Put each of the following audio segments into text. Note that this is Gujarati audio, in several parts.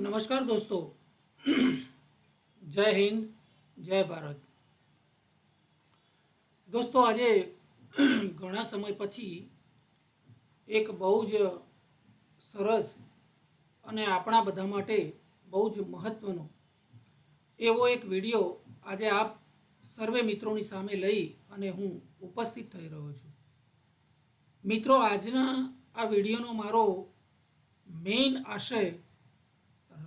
નમસ્કાર દોસ્તો. જય હિન્દ, જય ભારત. દોસ્તો, આજે ઘણા સમય પછી એક બહુ જ સરસ અને આપણા બધા માટે બહુ જ મહત્ત્વનો એવો એક વીડિયો આજે આપ સર્વે મિત્રોની સામે લઈ અને હું ઉપસ્થિત થઈ રહ્યો છું. મિત્રો, આજના આ વિડીયોનો મારો મેઇન આશય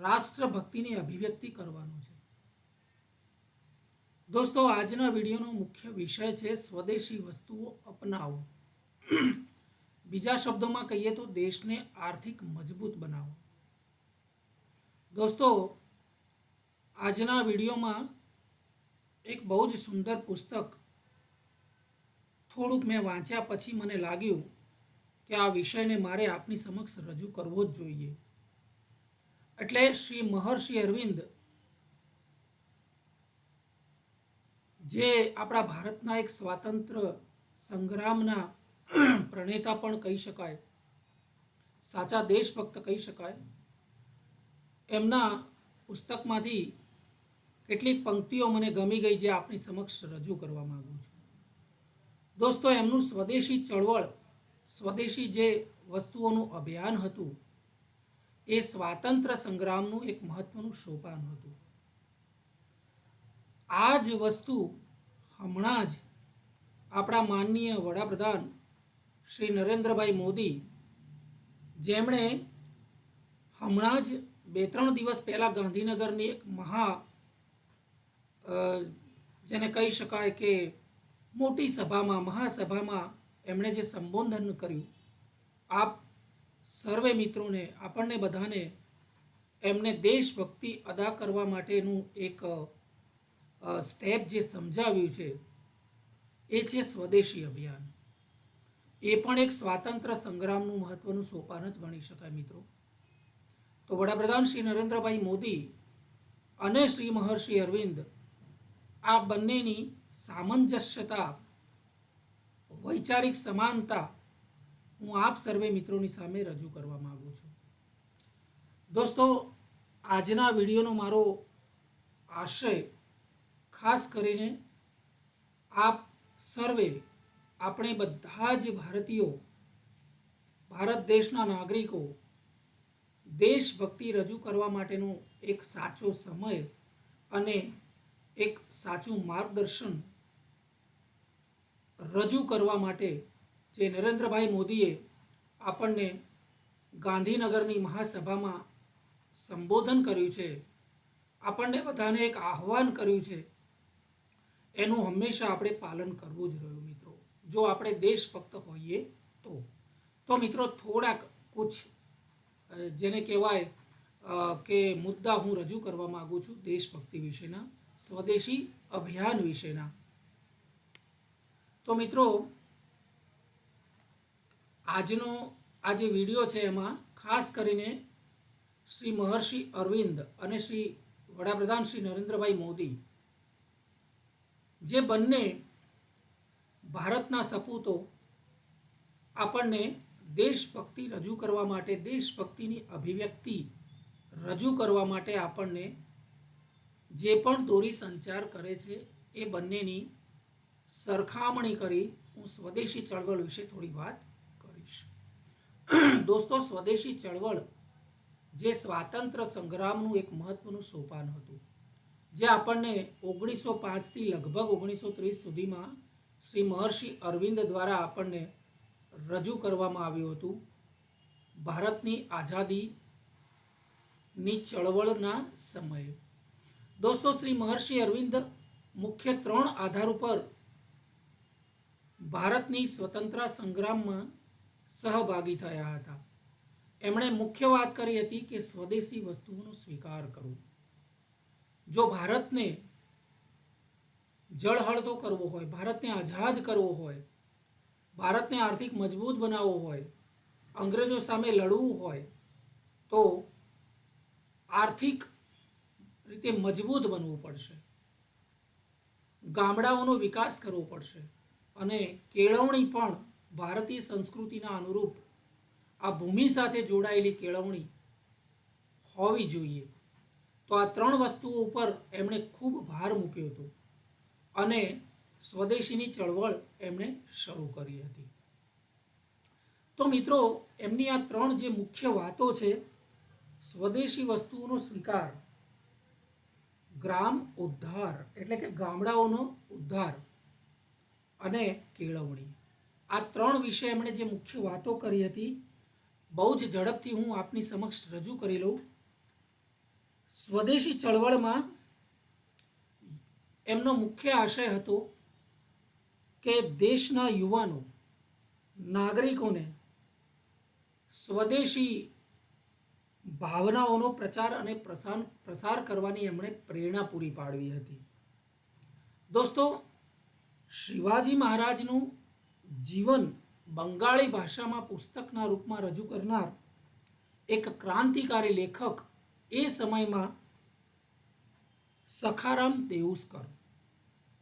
રાષ્ટ્રભક્તિની અભિવ્યક્તિ કરવાનું છે. દોસ્તો, આજના વિડીયોનો મુખ્ય વિષય છે સ્વદેશી વસ્તુઓ અપનાવો. બીજા શબ્દોમાં કહીએ તો દેશને આર્થિક મજબૂત બનાવો. દોસ્તો, આજના વિડીયોમાં એક બહુ જ સુંદર પુસ્તક થોડુંક મેં વાંચ્યા પછી મને લાગ્યું કે આ વિષયને મારે આપની સમક્ષ રજૂ કરવો જ જોઈએ. એટલે શ્રી મહર્ષિ અરવિંદ, જે આપણા ભારતના એક સ્વાતંત્ર સંગ્રામના પ્રણેતા પણ કહી શકાય, સાચા દેશભક્ત કહી શકાય, એમના પુસ્તકમાંથી કેટલીક પંક્તિઓ મને ગમી ગઈ જે આપની સમક્ષ રજૂ કરવા માગું છું. દોસ્તો, એમનું સ્વદેશી ચળવળ, સ્વદેશી જે વસ્તુઓનું અભિયાન હતું એ સ્વાતંત્ર્ય સંગ્રામનું એક મહત્વનું સોપાન હતું. આ જ વસ્તુ હમણાં જ આપણા માનનીય વડાપ્રધાન શ્રી નરેન્દ્રભાઈ મોદી, જેમણે હમણાં જ બે ત્રણ દિવસ પહેલાં ગાંધીનગરની એક મહા જેને કહી શકાય કે મોટી સભામાં, મહાસભામાં એમણે જે સંબોધન કર્યું, આપ સર્વે મિત્રોને, આપણને બધાને એમને દેશભક્તિ અદા કરવા માટેનું એક સ્ટેપ જે સમજાવ્યું છે, એ છે સ્વદેશી અભિયાન. એ પણ એક સ્વાતંત્ર્ય સંગ્રામનું મહત્વનું સોપાન જ ગણી શકાય મિત્રો. તો વડાપ્રધાન શ્રી નરેન્દ્રભાઈ મોદી અને શ્રી મહર્ષિ અરવિંદ આ બંનેની સામંજસ્યતા, વૈચારિક સમાનતા હું આપ સર્વે મિત્રોની સામે રજૂ કરવા માગું છું. દોસ્તો, આજના વિડીયોનો મારો આશય, ખાસ કરીને આપ સર્વે, આપણે બધા જ ભારતીયો, ભારત દેશના નાગરિકો, દેશભક્તિ રજૂ કરવા માટેનો એક સાચો સમય અને એક સાચું માર્ગદર્શન રજૂ કરવા માટે જે નરેન્દ્રભાઈ મોદીએ આપણને ગાંધીનગરની મહાસભામાં સંબોધન કર્યું છે, આપણને બધાને એક આહ્વાન કર્યું છે, એનું હંમેશા આપણે પાલન કરવું જ રહ્યું મિત્રો. જો આપણે દેશભક્ત હોઈએ તો. તો મિત્રો થોડાક કુછ જેને કહેવાય કે મુદ્દા હું રજૂ કરવા માગું છું દેશભક્તિ વિશેના, સ્વદેશી અભિયાન વિશેના. તો મિત્રો આજનો આ જે વીડિયો છે એમાં ખાસ કરીને શ્રી મહર્ષિ અરવિંદ અને શ્રી વડાપ્રધાન શ્રી નરેન્દ્રભાઈ મોદી, જે બંને ભારતના સપૂતો આપણને દેશભક્તિ રજૂ કરવા માટે, દેશભક્તિની અભિવ્યક્તિ રજૂ કરવા માટે આપણને જે પણ દોરી સંચાર કરે છે એ બંનેની સરખામણી કરી. હું સ્વદેશી ચળવળ વિશે થોડી વાત દોસ્તો, સ્વદેશી ચળવળ જે સ્વાતંત્ર્ય સંગ્રામનું એક મહત્વનું સોપાન હતું, જે આપણને ઓગણીસો પાંચથી લગભગ ઓગણીસો ત્રીસ સુધીમાં શ્રી મહર્ષિ અરવિંદ દ્વારા આપણને રજૂ કરવામાં આવ્યું હતું. ભારતની આઝાદીની ચળવળના સમયે. દોસ્તો, શ્રી મહર્ષિ અરવિંદ મુખ્ય ત્રણ આધાર ઉપર ભારતની સ્વતંત્રતા સંગ્રામમાં સહભાગી થયા હતા. એમણે મુખ્ય વાત કરી હતી કે સ્વદેશી વસ્તુઓનો સ્વીકાર કરવો જો ભારતને જળહળતો કરવો હોય, ભારતને આઝાદ કરવો હોય, ભારતને આર્થિક મજબૂત બનાવવો હોય, અંગ્રેજો સામે લડવું હોય, તો આર્થિક રીતે મજબૂત બનવું પડશે. ગામડાઓનો વિકાસ કરવો પડશે અને કેળવણી પણ ભારતીય સંસ્કૃતિના અનુરૂપ આ ભૂમિ સાથે જોડાયેલી કેળવણી હોવી જોઈએ. તો આ ત્રણ વસ્તુઓ ઉપર એમણે ખૂબ ભાર મૂક્યો હતો અને સ્વદેશીની ચળવળ એમણે શરૂ કરી હતી. તો મિત્રો, એમની આ ત્રણ જે મુખ્ય વાતો છે, સ્વદેશી વસ્તુઓનો સ્વીકાર, ગ્રામ ઉદ્ધાર, એટલે કે ગામડાઓનો ઉદ્ધાર અને કેળવણી. આ ત્રણ વિશે એમણે જે મુખ્ય વાતો કરી હતી, બહુ જ ઝડપથી હું આપની સમક્ષ રજૂ કરી લઉં. સ્વદેશી ચળવળમાં એમનો મુખ્ય આશય હતો કે દેશના યુવાનો, નાગરિકોને સ્વદેશી ભાવનાઓનો પ્રચાર અને પ્રસાર પ્રસાર કરવાની એમણે પ્રેરણા પૂરી પાડવી હતી. દોસ્તો, શિવાજી મહારાજનું જીવન બંગાળી ભાષામાં પુસ્તકના રૂપમાં રજૂ કરનાર એક ક્રાંતિકારી લેખક એ સમયમાં સખારામ દેઉસ્કર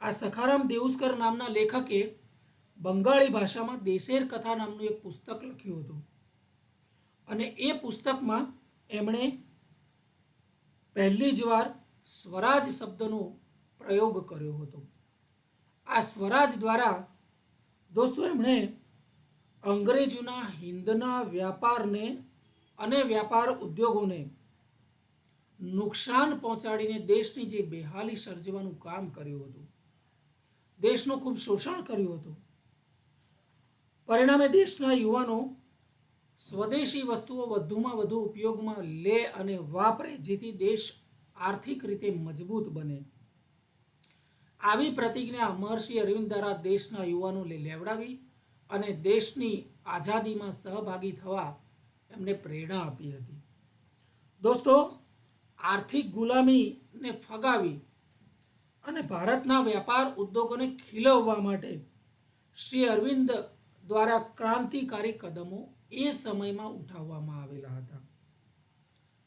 આ સખારામ દેઉસ્કર નામના લેખકે બંગાળી ભાષામાં દેશેર કથા નામનું એક પુસ્તક લખ્યું હતું. અને એ પુસ્તકમાં એમણે પહેલી જ વાર સ્વરાજ શબ્દનો પ્રયોગ કર્યો હતો. આ સ્વરાજ દ્વારા દોસ્તો, એમણે અંગ્રેજોના, હિંદના વ્યાપારને અને વ્યાપાર ઉદ્યોગોને નુકસાન પહોંચાડીને દેશની જે બેહાલી સર્જવાનું કામ કર્યું હતું, દેશનું ખૂબ શોષણ કર્યું હતું, પરિણામે દેશના યુવાનો સ્વદેશી વસ્તુઓ વધુમાં વધુ ઉપયોગમાં લે અને વાપરે, જેથી દેશ આર્થિક રીતે મજબૂત બને. આવી પ્રતિજ્ઞા મહર્ષિ અરવિંદ દ્વારા દેશના યુવાનોને લેવડાવી અને દેશની આઝાદીમાં સહભાગી થવા એમને પ્રેરણા આપી હતી. દોસ્તો, આર્થિક ગુલામીને ફગાવી અને ભારતના વ્યાપાર ઉદ્યોગોને ખીલવવા માટે શ્રી અરવિંદ દ્વારા ક્રાંતિકારી કદમો એ સમયમાં ઉઠાવવામાં આવેલા હતા.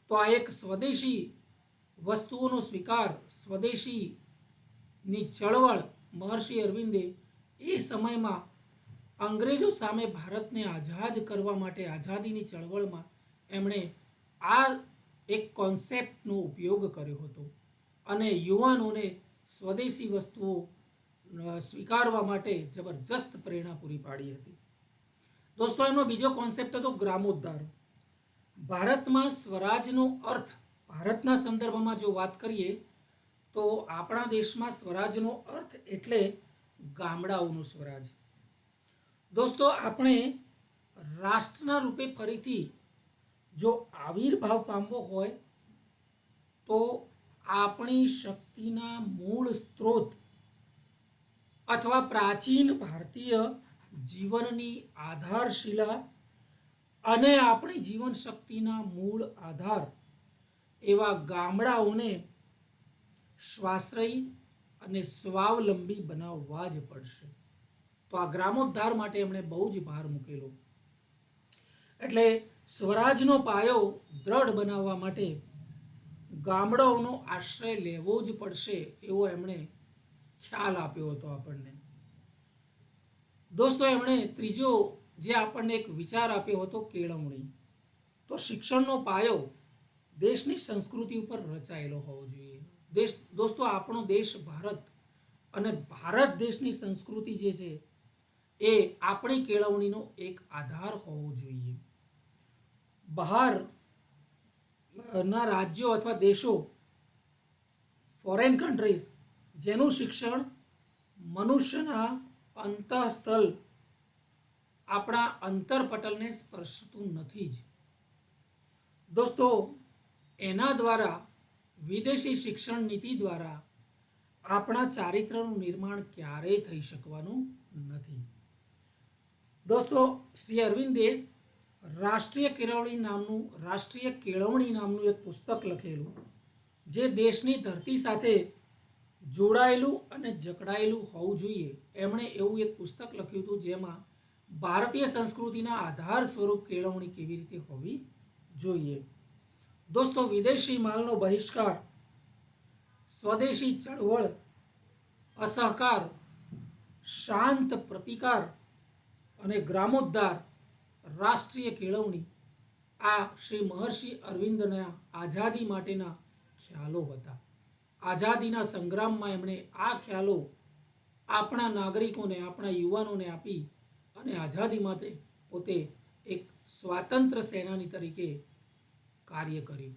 તો આ એક સ્વદેશી વસ્તુઓનો સ્વીકાર સ્વદેશીની ચળવળ મહર્ષિ અરવિંદે એ સમયમાં અંગ્રેજો સામે ભારતને આઝાદ કરવા માટે આઝાદીની ચળવળમાં એમણે આ એક કોન્સેપ્ટનો ઉપયોગ કર્યો હતો અને યુવાનોને સ્વદેશી વસ્તુઓ સ્વીકારવા માટે જબરજસ્ત પ્રેરણા પૂરી પાડી હતી. દોસ્તો એનો બીજો કોન્સેપ્ટ હતો ગ્રામોદ્ધાર. ભારતમાં સ્વરાજનો અર્થ ભારતના સંદર્ભમાં જો વાત કરીએ તો આપણા દેશમાં સ્વરાજનો અર્થ એટલે ગામડાઓનું સ્વરાજ. દોસ્તો, આપણે રાષ્ટ્રના રૂપે ફરીથી જો આવિર્ભાવ પામવો હોય, તો આપણી શક્તિના મૂળ સ્ત્રોત અથવા પ્રાચીન ભારતીય જીવનની આધારશિલા અને આપણી જીવન શક્તિના મૂળ આધાર એવા ગામડાઓને સ્વાશ્રયી અને સ્વાવલંબી બનાવવા જ પડશે. તો આ ગ્રામોદ્ધાર માટે એમણે બહુ જ ભાર મૂકેલો. એટલે સ્વરાજનો પાયો દ્રઢ બનાવવા માટે ગામડાઓનો આશ્રય લેવો જ પડશે એવો એમણે ખ્યાલ આપ્યો હતો આપણને. દોસ્તો, એમણે ત્રીજો જે આપણને એક વિચાર આપ્યો હતો કેળવણી. તો શિક્ષણનો પાયો દેશની સંસ્કૃતિ ઉપર રચાયેલો હોવો જોઈએ. દેશ દોસ્તો, આપણો દેશ ભારત અને ભારત દેશની સંસ્કૃતિ જે છે એ આપણી કેળવણીનો એક આધાર હોવો જોઈએ. બહાર ના રાજ્યો અથવા દેશો ફોરેન કન્ટ્રીઝ જેનું શિક્ષણ મનુષ્યના અંતઃસ્થલ આપણા અંતરપટલને સ્પર્શતું નથી જ. દોસ્તો, એના દ્વારા વિદેશી શિક્ષણ નીતિ દ્વારા આપણા ચારિત્રનું નિર્માણ ક્યારેય થઈ શકવાનું નથી. દોસ્તો, શ્રી અરવિંદે રાષ્ટ્રીય કેળવણી નામનું, રાષ્ટ્રીય કેળવણી નામનું એક પુસ્તક લખેલું, જે દેશની ધરતી સાથે જોડાયેલું અને જકડાયેલું હોવું જોઈએ. એમણે એવું એક પુસ્તક લખ્યું હતું જેમાં ભારતીય સંસ્કૃતિના આધાર સ્વરૂપ કેળવણી કેવી રીતે હોવી જોઈએ. દોસ્તો, વિદેશી માલનો બહિષ્કાર, સ્વદેશી ચળવળ, અસહકાર, શાંત પ્રતિકાર અને ગ્રામોદ્ધાર, રાષ્ટ્રીય કેળવણી. આ શ્રી મહર્ષિ અરવિંદના આઝાદી માટેના ખ્યાલો હતા. આઝાદીના સંગ્રામમાં એમણે આ ખ્યાલો આપણા નાગરિકોને, આપણા યુવાનોને આપી અને આઝાદી માટે પોતે એક સ્વાતંત્ર્ય સેનાની તરીકે કાર્ય કર્યું.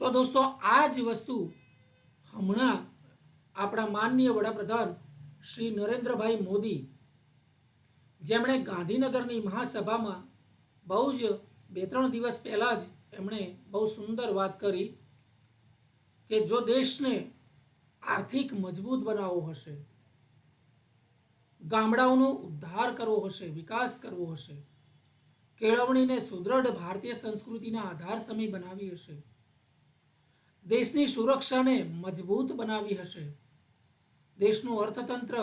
તો દોસ્તો, આ જ વસ્તુ હમણાં આપણા માનનીય વડાપ્રધાન શ્રી નરેન્દ્રભાઈ મોદી, જેમણે ગાંધીનગરની મહાસભામાં બહુ જ બે ત્રણ દિવસ પહેલાં જ એમણે બહુ સુંદર વાત કરી કે જો દેશને આર્થિક મજબૂત બનાવવો હશે, ગામડાઓનો ઉદ્ધાર કરવો હશે, વિકાસ કરવો હશે કેળવણીને સુદૃઢ ભારતીય સંસ્કૃતિના આધાર સમય બનાવી હશે. દેશની સુરક્ષાને મજબૂત બનાવી હશે. દેશનું અર્થતંત્ર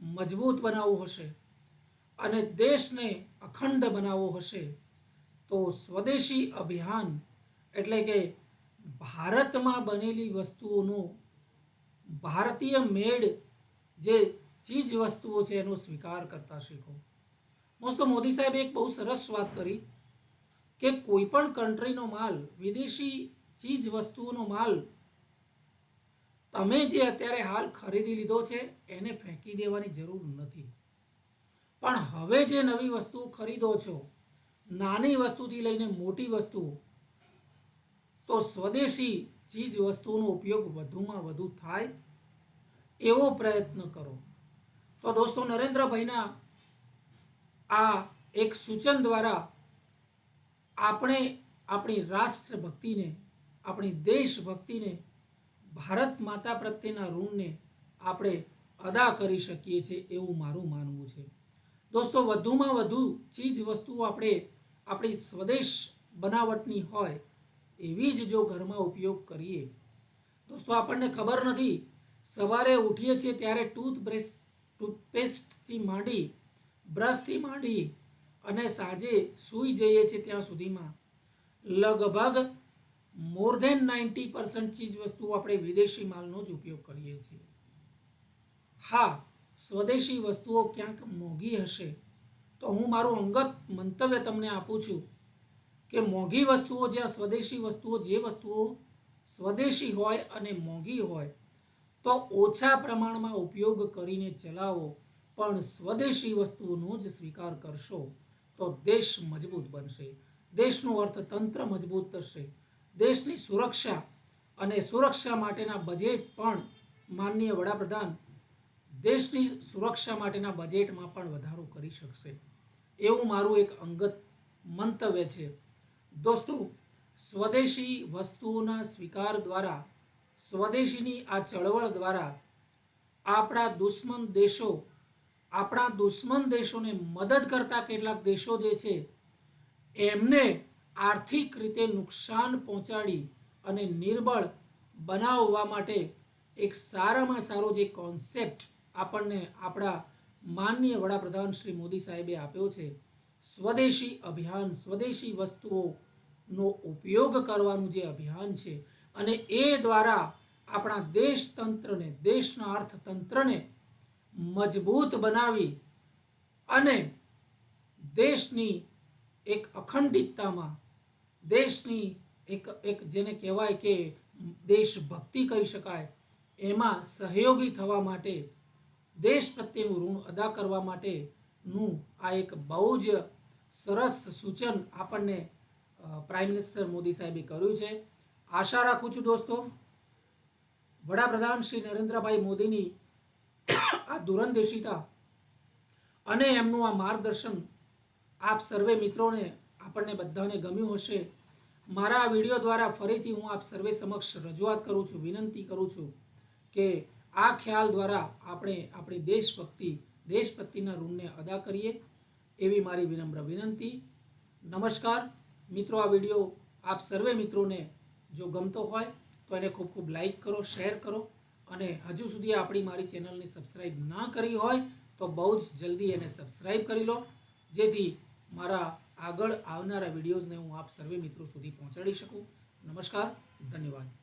મજબૂત બનાવવું હશે અને દેશને અખંડ બનાવવો હશે. તો સ્વદેશી અભિયાન એટલે કે ભારતમાં બનેલી વસ્તુઓનો ભારતીય મેડ જે ચીજ વસ્તુઓ છે એનો સ્વીકાર કરતા શીખો. દોસ્તો, મોદી સાહેબે એક બહુ સરસ વાત કરી કે કોઈ પણ કન્ટ્રીનો માલ, વિદેશી ચીજ વસ્તુઓનો માલ, તમે જે અત્યારે હાલ ખરીદી લીધો છે, એને ફેંકી દેવાની જરૂર નથી. પણ હવે જે નવી વસ્તુ ખરીદો છો, નાની વસ્તુથી લઈને મોટી વસ્તુ તો સ્વદેશી ચીજ વસ્તુઓનો ઉપયોગ વધુમાં વધુ થાય એવો પ્રયત્ન કરો. તો દોસ્તો, નરેન્દ્રભાઈના આ એક સૂચન દ્વારા આપણે આપણી રાષ્ટ્રભક્તિને, આપણી દેશભક્તિને, ભારત માતા પ્રત્યેના ઋણને આપણે અદા કરી શકીએ છીએ એવું મારું માનવું છે. દોસ્તો, વધુમાં વધુ ચીજ વસ્તુઓ આપણે આપણી સ્વદેશ બનાવટની હોય એવી જ જો ઘરમાં ઉપયોગ કરીએ. દોસ્તો, આપણને ખબર નથી, સવારે ઉઠીએ છીએ ત્યારે ટૂથબ્રશ ટૂથપેસ્ટથી માંડી બ્રશથી માંડી અને સાંજે સૂઈ જઈએ છીએ ત્યાં સુધીમાં. લગભગ મોર ધેન નાઇન્ટી પર્સન્ટ ચીજ વસ્તુઓ આપણે વિદેશી માલનો જ ઉપયોગ કરીએ છીએ. હા, સ્વદેશી વસ્તુઓ ક્યાંક મોંઘી હશે. તો હું મારું અંગત મંતવ્ય તમને આપું છું કે મોંઘી વસ્તુઓ જ્યાં સ્વદેશી વસ્તુઓ, જે વસ્તુઓ સ્વદેશી હોય અને મોંઘી હોય, તો ઓછા પ્રમાણમાં ઉપયોગ કરીને ચલાવો. પણ સ્વદેશી વસ્તુઓનો જ સ્વીકાર કરશો તો દેશ મજબૂત બનશે. દેશનું અર્થતંત્ર મજબૂત થશે. દેશની સુરક્ષા અને સુરક્ષા માટેના બજેટ પણ માનનીય વડાપ્રધાન દેશની સુરક્ષા માટેના બજેટમાં પણ વધારો કરી શકશે. એવું મારું એક અંગત મંતવ્ય છે. દોસ્તો, સ્વદેશી વસ્તુઓના સ્વીકાર દ્વારા, સ્વદેશીની આ ચળવળ દ્વારા આપણા દુશ્મન દેશો આપણા દુશ્મન દેશોને મદદ કરતા કેટલાક દેશો જે છે, એમને આર્થિક રીતે નુકસાન પહોંચાડી અને નિર્બળ બનાવવા માટે એક સારામાં સારો જે કોન્સેપ્ટ આપણને આપણા માનનીય વડાપ્રધાન શ્રી મોદી સાહેબે આપ્યો છે, સ્વદેશી અભિયાન, સ્વદેશી વસ્તુઓનો ઉપયોગ કરવાનું જે અભિયાન છે અને એ દ્વારા આપણા દેશતંત્રને, દેશના અર્થતંત્રને મજબૂત બનાવી અને દેશની એક અખંડિતતામાં, દેશની એક એક જેને કહેવાય કે દેશભક્તિ કહી શકાય, એમાં સહયોગી થવા માટે, દેશ પ્રત્યેનું ઋણ અદા કરવા માટેનું આ એક બહુ જ સરસ સૂચન આપણને પ્રાઇમ મિનિસ્ટર મોદી સાહેબે કર્યું છે. આશા રાખું છું દોસ્તો, વડાપ્રધાન શ્રી નરેન્દ્રભાઈ મોદીની આ દૂરંદેશિતા અને એમનું આ માર્ગદર્શન આપ સર્વે મિત્રોને, આપણને બધાને ગમ્યું હશે. મારા આ વીડિયો દ્વારા ફરીથી હું આપ સર્વે સમક્ષ રજૂઆત કરું છું, વિનંતી કરું છું કે આ ખ્યાલ દ્વારા આપણે આપણી દેશભક્તિ, દેશભક્તિના ઋણને અદા કરીએ એવી મારી વિનમ્ર વિનંતી. નમસ્કાર. મિત્રો, આ વીડિયો આપ સર્વે મિત્રોને જો ગમતો હોય તો એને ખૂબ ખૂબ લાઈક કરો, શેર કરો. અને હજુ સુધી આપણી મારી ચેનલને સબસ્ક્રાઈબ ના કરી હોય તો બહુ જ જલ્દી એને સબસ્ક્રાઈબ કરી લો. જેથી મારા આગળ આવનારા વિડીયોઝને હું આપ સર્વે મિત્રો સુધી પહોંચાડી શકું. નમસ્કાર, ધન્યવાદ.